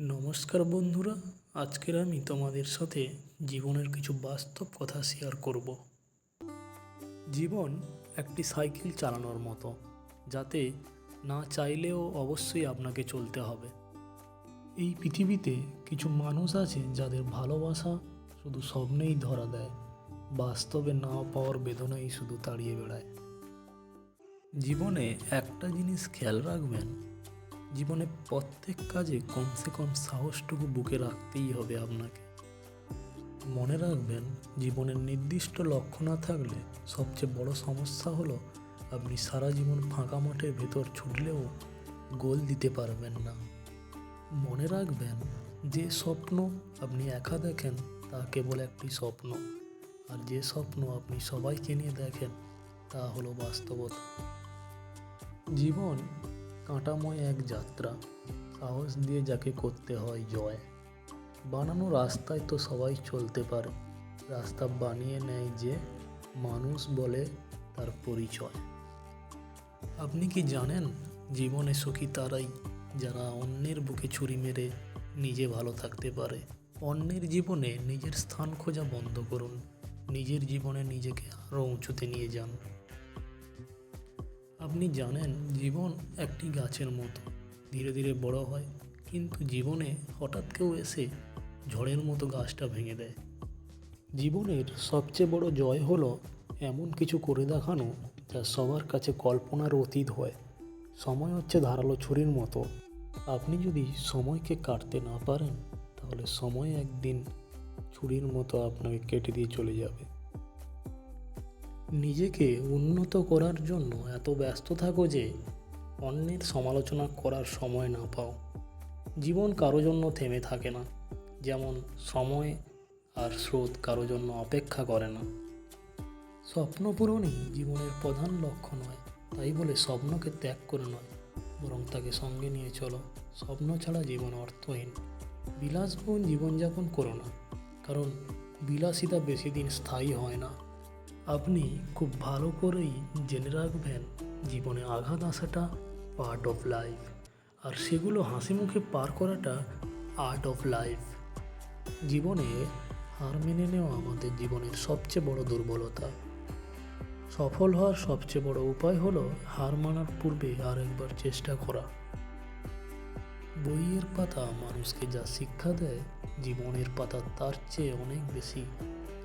নমস্কার বন্ধুরা, আজকের আমি তোমাদের সাথে জীবনের কিছু বাস্তব কথা শেয়ার করব। জীবন একটি সাইকেল চালানোর মতো, যাতে না চাইলেও অবশ্যই আপনাকে চলতে হবে। এই পৃথিবীতে কিছু মানুষ আছে যাদের ভালোবাসা শুধু স্বপ্নেই ধরা দেয়, বাস্তবে না পাওয়ার বেদনাই শুধু তাড়িয়ে বেড়ায়। জীবনে একটা জিনিস খেয়াল রাখবেন জীবনে প্রত্যেক কাজে কমসে কম সাহসটুকু বুকে রাখতেই হবে আপনাকে। মনে রাখবেন জীবনের নির্দিষ্ট লক্ষ্য না থাকলে সবচেয়ে বড় সমস্যা হলো আপনি সারা জীবন ফাঁকা মাঠের ভেতর ছুটলেও গোল দিতে পারবেন না। মনে রাখবেন, যে স্বপ্ন আপনি একা দেখেন, তা কেবল একটি স্বপ্ন। আর যে স্বপ্ন আপনি সবাইকে নিয়ে দেখেন, তা হলো বাস্তবতা। জীবন কাঁটাময় এক যাত্রা। সাহস দিয়ে যাকে করতে হয় জয়। বানানো রাস্তায় তো সবাই চলতে পারে। রাস্তা বানিয়ে নেয় যে মানুষ বলে তার পরিচয়। আপনি কি জানেন, জীবনে সুখী তারাই যারা অন্যের বুকে ছুরি মেরে নিজে ভালো থাকতে পারে? অন্যের জীবনে নিজের স্থান খোঁজা বন্ধ করুন। নিজের জীবনে নিজেকে আরও উঁচুতে নিয়ে যান। আপনি জানেন জীবন একটি গাছের মতো। ধীরে ধীরে বড় হয়, কিন্তু জীবনে হঠাৎ কেউ এসে ঝড়ের মতো গাছটা ভেঙে দেয়। জীবনের সবচেয়ে বড় জয় হলো এমন কিছু করে দেখানো যা সবার কাছে কল্পনার অতীত হয়। সময় হচ্ছে ধারালো ছুরির মতো। আপনি যদি সময়কে কাটতে না পারেন, তাহলে সময় একদিন ছুরির মতো আপনাকে কেটে দিয়ে চলে যাবে। নিজেকে উন্নত করার জন্য এত ব্যস্ত থাকো যে অন্যের সমালোচনা করার সময় না পাও। জীবন কারও জন্য থেমে থাকে না, যেমন সময় আর স্রোত কারও জন্য অপেক্ষা করে না। স্বপ্ন পূরণই জীবনের প্রধান লক্ষ্য নয়, তাই বলে স্বপ্নকে ত্যাগ করে নয়, বরং তাকে সঙ্গে নিয়ে চলো। স্বপ্ন ছাড়া জীবন অর্থহীন। বিলাসবহুল জীবনযাপন করো না, কারণ বিলাসিতা বেশি দিন স্থায়ী হয় না। আপনি খুব ভালো করেই জেনে রাখবেন জীবনে আঘাত আসাটা পার্ট অফ লাইফ আর সেগুলো হাসি মুখে পার করাটা আর্ট অফ লাইফ জীবনে হার মেনে নেওয়া আমাদের জীবনের সবচেয়ে বড় দুর্বলতা। সফল হওয়ার সবচেয়ে বড় উপায় হলো হার মানার পূর্বে আর একবার চেষ্টা করা। বইয়ের পাতা মানুষকে যা শিক্ষা দেয়, জীবনের পাতা তার চেয়ে অনেক বেশি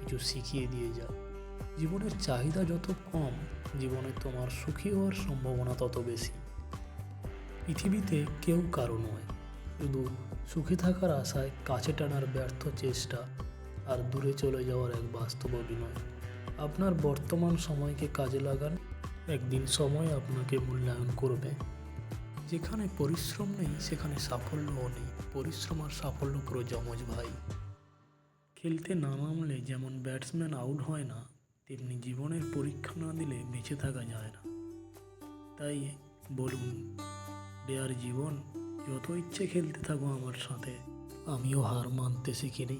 কিছু শিখিয়ে দিয়ে যায়। জীবনের চাহিদা যত কম, জীবনে তোমার সুখী হওয়ার সম্ভাবনা তত বেশি। পৃথিবীতে কেউ কারও নয়, শুধু সুখে থাকার আশায় কাছে টানার ব্যর্থ চেষ্টা আর দূরে চলে যাওয়ার এক বাস্তব অভিনয়। আপনার বর্তমান সময়কে কাজে লাগান, একদিন সময় আপনাকে মূল্যায়ন করবে। যেখানে পরিশ্রম নেই, সেখানে সাফল্যও নেই। পরিশ্রম আর সাফল্য পুরো জমজ ভাই। খেলতে না নামলে যেমন ব্যাটসম্যান আউট হয় না তেমনি জীবনের পরীক্ষা না দিলে বেঁচে থাকা যায় না। তাই বলুন ডেয়ার জীবন যত ইচ্ছে খেলতে থাকো আমার সাথে, আমিও হার মানতে শিখিনি